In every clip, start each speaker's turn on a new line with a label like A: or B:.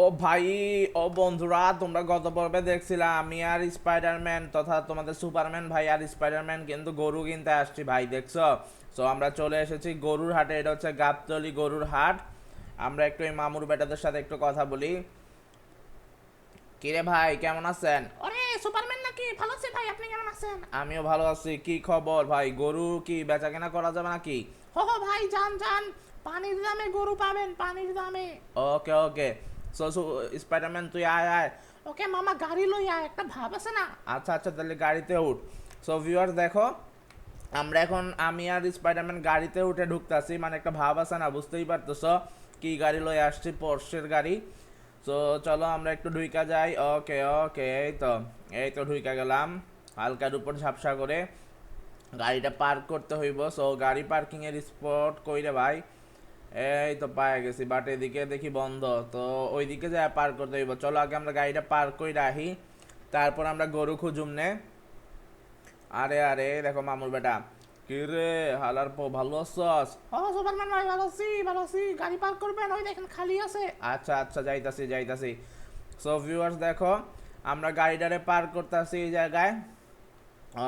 A: ও ভাই ও বন্ধুরা তোমরা গত পর্বে দেখছিলাম আমি আর স্পাইডারম্যান তথা তোমাদের সুপারম্যান ভাই আর স্পাইডারম্যান কিন্তু গরু কিনতে আসছি ভাই দেখছ? তো আমরা চলে এসেছি গরুর হাটে এটা হচ্ছে গাবতলি গরুর হাট। আমরা একটু এই মামুর বেটাদের সাথে একটু কথা বলি। কিরে ভাই কেমন আছেন?
B: ওরে সুপারম্যান নাকি? ভালো আছে ভাই আপনি কেমন আছেন?
A: আমিও ভালো আছি কি খবর? ভাই গরু কি বেচা কেনা করা যাবে নাকি?
B: হো হো ভাই যান যান। পানির দামে গরু পাবেন পানির দামে।
A: ওকে ওকে। সো স্পাইডারম্যান তুই আয় আয়।
B: ওকে মামা গাড়ি লই আয় একটা ভাব আছে না?
A: আচ্ছা আচ্ছা তাহলে গাড়িতে উঠ। সো ভিউয়ার্স দেখো আমরা এখন আমি আর স্পাইডারম্যান গাড়িতে উঠে ঢুকতাছি মানে একটা ভাব আছে না বুঝতেই পারতেছ কি গাড়ি লয়ে আসছি পোর্শের গাড়ি। সো চলো আমরা একটু ঢুইকা যাই। ওকে ওকে এই তো এই তো ঢুইকা গেলাম হালকার উপর ঝাপসা করে। গাড়িটা পার্ক করতে হইব। সো গাড়ি পার্কিং এর স্পট কইরে ভাই এই তো পায়ে গেছি বাট এদিকে দেখি বন্ধ। তো ওইদিকে যায় পার্ক করতে হইব। চলো আগে আমরা গাড়িটা পার্ক করে রাখি তারপর আমরা গরু খুঁজুম নে। আরে আরে দেখো মামুর বেটা। কি রে হালার পো ভালো আছস?
B: ও সুপারম্যান ভাই ভালো আছি ভালো আছি। গাড়ি পার্ক করবেন? ওই দেখেন খালি আছে।
A: আচ্ছা আচ্ছা যাইতাছি যাইতাছি। সো ভিউয়ার্স দেখো আমরা গাড়িটারে পার্ক করতেছি এই জায়গায়।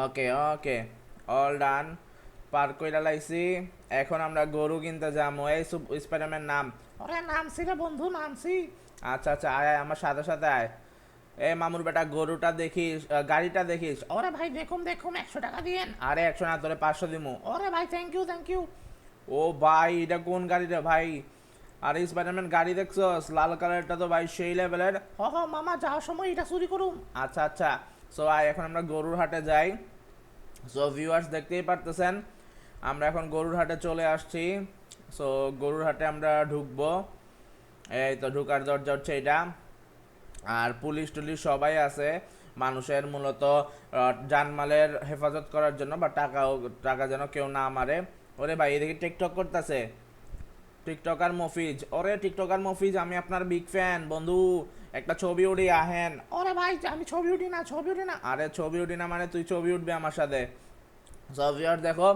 A: ওকে ওকে অল ডান পার্ক কইরা লাইছি। এখন আমরা গরু কিনতে যাব। এই স্পাইডারম্যান নাম।
B: ওরে, নামছি রে বন্ধু, নামছি।
A: আচ্ছা আচ্ছা আয় আয়, আমার সাথে সাথে আয়। এ মামুর বেটা, গরুটা দেখিস গাড়িটা দেখিস।
B: ওরে ভাই, দেখুন দেখুন, একশো টাকা দিয়েন।
A: আরে, একশো না, তোরে পাঁচশো দিমু।
B: ওরে ভাই থ্যাংক ইউ থ্যাংক ইউ
A: ও ভাই, এটা কোন গাড়ি রে ভাই? আরে স্পাইডারম্যান গাড়ি দেখছস? লাল কালারটা তো ভাই সেই লেভেলের।
B: হ হ, মামা, যাওয়ার সময় এটা চুরি করুন।
A: আচ্ছা আচ্ছা। সো আয়, এখন আমরা গরুর হাটে যাই। সো ভিউয়ার্স দেখতেই পারতেছেন। আমরা এখন গরুর হাটে চলে আসছি। সো গরুর হাটে আমরা ঢুকবো। এই তো ঢুকার দরজা হচ্ছে এটা। আর পুলিশ টুলিশ সবাই আছে। মানুষের মূলত জানমালের হেফাজত করার জন্য বা টাকাও, টাকা যেন কেউ না মারে। ওরে ভাই, এদিকে টিকটক করতেছে। টিকটকার মফিজ। ওরে টিকটকার মফিজ, আমি আপনার বিগ ফ্যান বন্ধু। একটা ছবি উড়ি আহেন।
B: ওরে ভাই, আমি ছবি উঠি না ছবি উঠি না
A: আরে ছবি উঠি না মানে তুই ছবি উঠবি আমার সাথে। সফিয়ার দেখো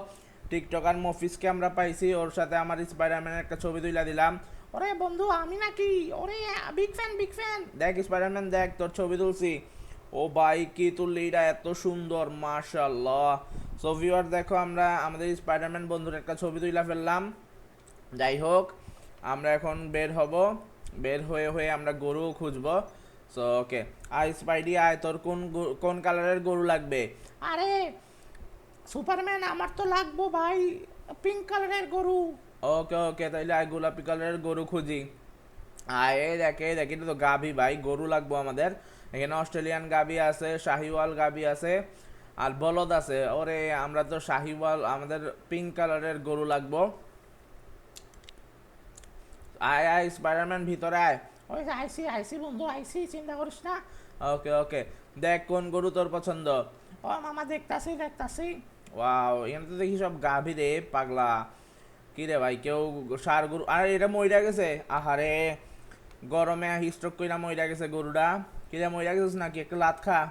A: টিকটকার মফিসকে আমরা পাইছি, ওর সাথে আমার স্পাইডারম্যানের একটা ছবি তুইলা দিলাম।
B: ওরে বন্ধু, আমি নাকি? ওরে বিগ ফ্যান বিগ ফ্যান
A: দেখ স্পাইডারম্যান দেখ তোর ছবি তুলছি। ও ভাই, কি তুললি এটা এত সুন্দর মাশাল্লাহ সো ভিউয়ার দেখো আমরা আমাদের স্পাইডারম্যান বন্ধুর একটা ছবি তুইলা ফেললাম। যাই হোক, আমরা এখন বের হব। বের হয়ে হয়ে আমরা গরু খুঁজবো। সো ওকে আই স্পাইডি আয়, তোর কোন কোন কালারের গরু লাগবে?
B: আরে সুপারম্যান আমার তো লাগবো ভাই পিঙ্ক কালারের গরু।
A: ওকে ওকে তাইলে আয় গোলাপি কালারের গরু খুঁজি। আয় এই দেখ দেখ তো গাভি ভাই গরু লাগবো আমাদের। এখানে অস্ট্রেলিয়ান গাভি আছে শাহিওয়াল গাভি আছে আর বলদ আছে। ওরে আমরা তো শাহিওয়াল আমাদের পিঙ্ক কালারের গরু লাগবো। আয় আয় স্পাইডারম্যান ভিতরে আয়।
B: ওই আইসি আইসি বন্ধু আইসি চিন্তা করিস না।
A: ওকে ওকে দেখ কোন গরু তোর পছন্দ।
B: ও মামা দেখতাছি দেখতাছি।
A: ওয়াও এখানে তো দেখি সব গাভী রে পাগলা। কি রে ভাই কেউ সার গরু আরে এটা মইরা গেছে? আহারে গরমে হিস্ট্রোক কইরা মইরা গেছে গরুটা। কি রে মইরা গেছিস নাকি? একটা লাত খা।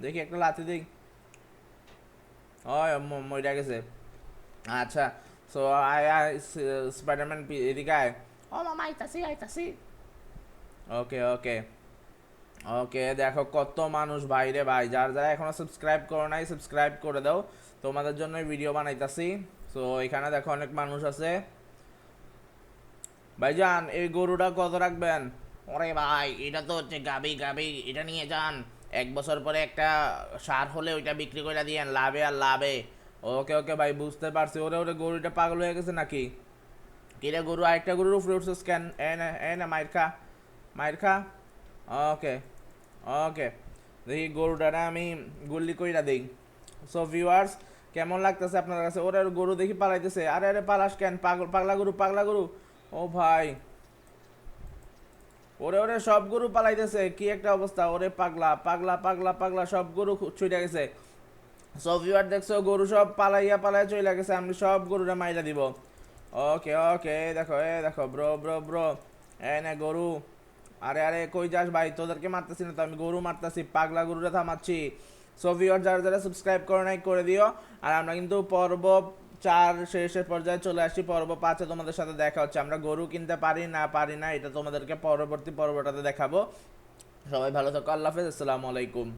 A: দেখি একটা লাতি দিক ওই মইরা গেছে। আচ্ছা সো আয় স- স্পাইডারম্যান এদিকে আয়।
B: ও মামা আইতাছি আইতাছি।
A: ওকে ওকে ওকে দেখো কত মানুষ বাইরে, ভাই। যার যারা এখনও সাবস্ক্রাইব করো নাই সাবস্ক্রাইব করে দাও। তোমাদের জন্য ভিডিও বানাইতাছি। তো এখানে দেখো অনেক মানুষ আছে। ভাইজান, এই গরুটা কত রাখবেন?
B: ওরে ভাই, এটা তো হচ্ছে গাবি গাবি এটা নিয়ে যান। এক বছর পরে একটা সার হলে ওইটা বিক্রি করে দিয়েন, লাভে আর লাভে।
A: ওকে ওকে ভাই, বুঝতে পারছি। ওরে ওরে, গরুটা পাগল হয়ে গেছে নাকি? কিরে গরু, আরেকটা গরুর উপরে উঠছে স্ক্যান এ না এ না, মাইর খা মাইর খা। ওকে ওকে দেখি গরুটারে আমি গুল্লি কইরা দিই। সো ভিউয়ার্স কেমন লাগতেছে আপনার কাছে? ওরে, ওর গরু দেখি পালাইতেছে। আরে আরে পালাস কেন? পাগল পাগলা গরু পাগলা গরু। ও ভাই। ওরে ওরে, সব গরু পালাইতেছে। কি একটা অবস্থা। ওরে, পাগলা পাগলা পাগলা পাগলা, সব গরু ছুটে গেছে। সব ভিউয়ার দেখছ, গরু সব পালাইয়া পালাইয়া চলে গেছে। আমি সব গরুরা মাইরা দিব। ওকে ওকে দেখো, এ দেখো ব্রো ব্রো ব্রো এ না গরু। আরে আরে, কই যাস ভাই? তোদেরকে মারতেছি না তো, আমি গরু মারতেছি, পাগলা গরুরা থামাচ্ছি। সো ভিউয়ার যারা যারা সাবস্ক্রাইব করে নাই, করে দিও। আর আমরা কিন্তু পর্ব চার শেষের পর্যায়ে চলে আসি পর্ব পাঁচে তোমাদের সাথে দেখা হচ্ছে। আমরা গরু কিনতে পারি না পারি না, এটা তোমাদেরকে পরবর্তী পর্বটাতে দেখাবো। সবাই ভালো থাকো, আল্লাহ হাফেজ, আসসালামু আলাইকুম।